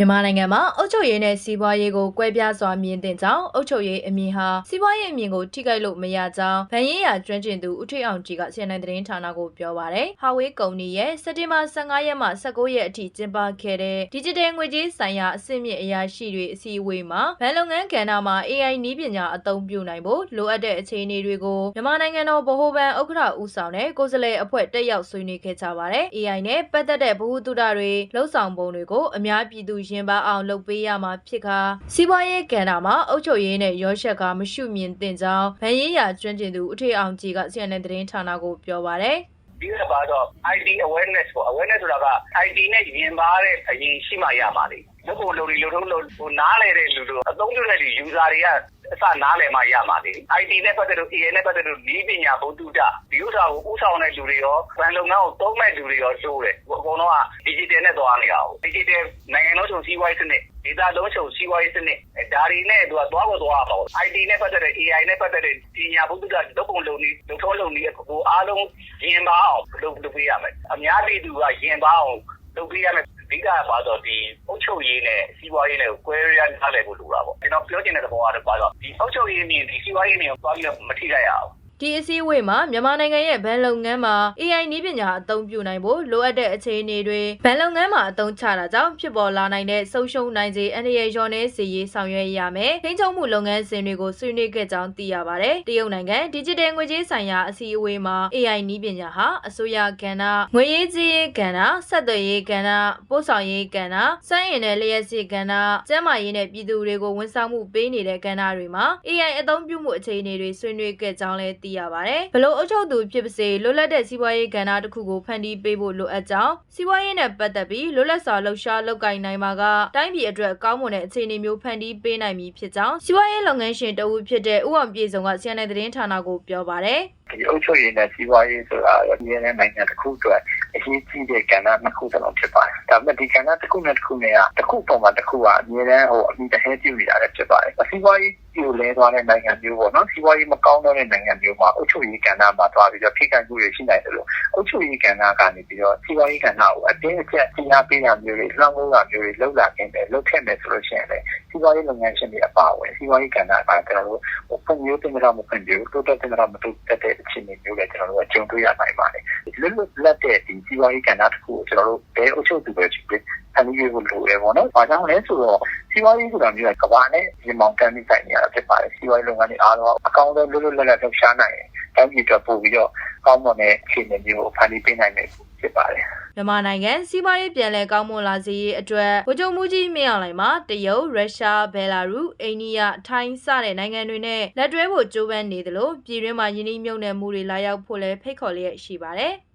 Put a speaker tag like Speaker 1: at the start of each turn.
Speaker 1: မြန်မာနိုင်ငံမှာအုပ်ချုပ်ရေးနဲ့စီးပွားရေးကိုကွဲပြားစွာမြင်တင်ကြောင်းအုပ်ချုပ်ရေးအမြင်ဟာစီးပွားရေးအမြင်ကိုထိခိုက်လို့မရကြောင်းဗန်ရေးရာကျွမ်းကျင်သူဦးထိပ်အောင်ကြီးကစီနိုင်သတင်းဌာနကိုပြောပါရယ်။ဟာဝေးကုမ္ပဏီရဲ့စက်တင်ဘာ15ရက်မှ19ရက်အထိကျင်းပခဲ့တဲ့ Digital ငွေကြေးဆိုင်ရာအဆင့်မြင့်အရာရှိတွေအစည်းအဝေးမှာဗန်လုပ်ငန်းကဏ္ဍမှာ AI နည်းပညာအသုံးပြုနိုင်ဖို့လိုအပ်တဲ့အခြေအနေတွေကိုမြန်မာနိုင်ငံတော်ဗဟိုဘဏ်ဥက္ကဋ္ဌဦးဆောင်တဲ့ကိုယ်စားလှယ်အဖွဲ့တက်ရောက်ဆွေးနွေးခဲ့ကြပါတယ်။ AI နဲ့ပတ်သက်တဲ့ဗဟုသုတတွေလှုပ်ဆောင်ပုံတွေကိုအများပြည်သူရင်ပန်းအောင်လုပ်ပေးရမှာဖြစ်ကာစီးပွားရေးကဏ္ဍမှာအုပ်ချုပ်ရေးနဲ့ရောရှက်ကမရှုမြင်သင့်ကြောင်းဗန်ရေးရာကျွမ်းကျင်သူဦးထေအောင်ကြီးက CNN သတင်းဌာနကိုပြောပါရယ်
Speaker 2: ပြီးတော့ပါတော့ IT awareness ပေါ့ awareness ဆိုတာက IT နဲ့ယဉ်ပါတဲ့အရင်ရှိမှရမှာလေလုပ်ဖို့လုပ်ဒီလုပ်ထုံးလုပ်ဟိုနားလေတဲ့လူတို့အသုံးပြုတဲ့လူ user တွေက အစနားလည်မှရမှာလေ IT နဲ့ပတ်သက်လို့ AI နဲ့ပတ်သက်လို့ဤပညာဘုဒ္ဓတာဒီဥစ္စာကိုဥဆောင်တဲ့လူတွေရောဗန်လုပ်ငန်းကို သုံးမဲ့လူတွေရော လို့တယ် အကုန်လုံးက digital နဲ့ သွားနေတာဟုတ် digital နိုင်ငံလုံးချုပ်စီးပွားရေးစနစ် ဒေတာလုံးချုပ်စီးပွားရေးစနစ် ဒါတွေနဲ့ သူက သွားဖို့သွားပါဘူး IT နဲ့ပတ်သက်တဲ့ AI နဲ့ပတ်သက်တဲ့ ပညာဘုဒ္ဓတာလုပ်ပုံလုပ်နည်း လုပ်ထုံးလုပ်နည်းကိုအားလုံး ရင်ပါအောင်လုပ်လုပ်ပေးရမယ် အများပြည်သူက ရင်ပါအောင် လုပ်ပေးရမယ် အဓိကပါတော့ဒီအုပ်ချုပ်ရေးနဲ့ စီးပွားရေးနဲ့ကို ကွဲရမ်းထားတယ်ကိုလိုတာပေါ့ ကျွန်တော်ပြောချင်တဲ့သဘောကတော့ပါတော့ဒီအုပ်ချုပ်ရေးမြင်ဒီစီးပွားရေးမြင်ကို သွားပြီးတော့ မထိခိုက်ရအောင်
Speaker 1: ဒီအစည်းအဝေးမှာမြန်မာနိုင်ငံရဲ့ဗန်လုပ်ငန်းမှာ AI နည်းပညာအသုံးပြုနိုင်ဖို့လိုအပ်တဲ့အခြေအနေတွေဗန်လုပ်ငန်းမှာအသုံးချတာကြောင့်ဖြစ်ပေါ်လာနိုင်တဲ့ဆုံးရှုံးနိုင်ခြေအန္တရာယ်လျော့နေစေရေးဆောင်ရွက်ရမယ်။ထိန်းချုပ်မှုလုပ်ငန်းစဉ်တွေကိုဆွေးနွေးခဲ့ကြောင်းသိရပါတယ်။တရုတ်နိုင်ငံ Digital ငွေကြေးဆိုင်ရာအစည်းအဝေးမှာ AI နည်းပညာဟာအစိုးရကဏ္ဍငွေရေးကြေးရေးကဏ္ဍဆက်သွယ်ရေးကဏ္ဍပို့ဆောင်ရေးကဏ္ဍစွမ်းအင်နဲ့လျှက်စစ်ကဏ္ဍကျန်းမာရေးနဲ့ပြည်သူတွေကိုဝန်ဆောင်မှုပေးနေတဲ့ကဏ္ဍတွေမှာ AI အသုံးပြုမှုအခြေအနေတွေဆွေးနွေးခဲ့ကြောင်းလည်းသိရပါတယ်။ဘလို့အုပ်ချုပ်သူဖြစ်ပါစေလွတ်လပ်တဲ့စီးပွားရေးကဏ္ဍတစ်ခုကိုဖန်တီးပေးဖို့လိုအပ်ကြောင်းစီးပွားရေးနဲ့ပတ်သက်ပြီးလွတ်လပ်စွာလှုပ်ရှားလုပ်ကိုင်နိုင်မှာကတိုင်းပြည်အတွက်ကောင်းမွန်တဲ့အခြေအနေမျိုးဖန်တီးပေးနိုင်မည်ဖြစ်ကြောင်းစီးပွားရေးလုပ်ငန်းရှင်တဦးဖြစ်တဲ့ဦးအောင်ပြေဆုံးက CNN သတင်းဌာနကိုပြောပါတယ်
Speaker 3: ဒီအုပ်ချုပ်ရေးနဲ့စီးပွားရေးဆိုတာတော့ဒီနေ့နိုင်ငံတစ်ခုအတွက် အရေးကြီးတဲ့ကဏ္ဍနှစ်ခုစလုံးဖြစ်ပါတယ်။ဒါပေမဲ့ဒီကဏ္ဍတစ်ခုနဲ့တစ်ခုနဲ့ကတစ်ခုပုံမှာတစ်ခုကအမြဲတမ်းဟိုအမိတဟဲပြုနေတာလည်းဖြစ်ပါတယ်။စီးပွားရေးပြိုလဲသွားတဲ့နိုင်ငံမျိုးပေါ့နော်။စီးပွားရေးမကောင်းတော့တဲ့နိုင်ငံမျိုးမှာအုပ်ချုပ်ရေးကဏ္ဍမှာသွားပြီးတော့ထိခိုက်မှုတွေရှိနိုင်တယ်လို့အုပ်ချုပ်ရေးကဏ္ဍကနေပြီးတော့စီးပွားရေးကဏ္ဍကိုအတင်းအကျပ်ကြီးညာပေးတာမျိုးတွေလွှမ်းမိုးတာမျိုးတွေလုပ်လာခြင်းပဲလုပ်ခဲ့မယ်ဆိုလို့ရှိရင်လည်းစီးပွားရေးလုပ်ငန်းရှင်တွေအပါအဝင်စီးပွားရေးကဏ္ဍကကျွန်တော်တို့ဟိုဖွံ့ဖြိုးတင်ကြမဖွံ့ဖြိုးတိုးတက်တင်ကြမတိုးတက်တဲ့အခြေအနေမျိုးလည်းကျွန်တော်တို့ကကြုံတွေ့ရနိုင်ပါတယ် လွတ်လွတ်လပ်တဲ့ဒီစီးပွားရေးကဏ္ဍတစ်ခုကိုကျွန်တော်တို့ဘယ်အုပ်ချုပ်သူပဲဖြစ်ဖြစ်အနည်းငယ်ကိုလိုရဲပေါ့နော်။ဘာကြောင့်လဲဆိုတော့စီးပွားရေးဆိုတာမျိုးကကဘာနဲ့ရေမောင်တန်းပြီးဆိုင်နေရတာဖြစ်ပါတယ်။စီးပွားရေးလုပ်ငန်းတွေအားလုံးအကောင်းဆုံးလွတ်လွတ်လပ်လပ်လှုပ်ရှားနိုင်ရင်တိုင်းပြည်အတွက်ပို့ပြီးတော့ကောင်းမွန်တဲ့အခြေအနေမျိုးကိုဖန်တီးပေးနိုင်မယ် ဖြစ်ပါတယ်။
Speaker 1: မြန်မာနိုင်ငံစီးပွားရေးပြန်လည်ကောင်းမွန်လာစေရေးအတွက်ဗိုလ်ချုပ်မှုကြီးမင်းအောင်လှိုင်မှာတရုတ်ရုရှားဘယ်လာရုအိန္ဒိယထိုင်းစတဲ့နိုင်ငံတွေနဲ့လက်တွဲဖို့ကြိုးပမ်းနေသလိုပြည်တွင်းမှာယင်းနှိမ့်မြုပ်နယ်မှုတွေလာရောက်ဖို့လည်းဖိတ်ခေါ်လျက်ရှိပါတယ်။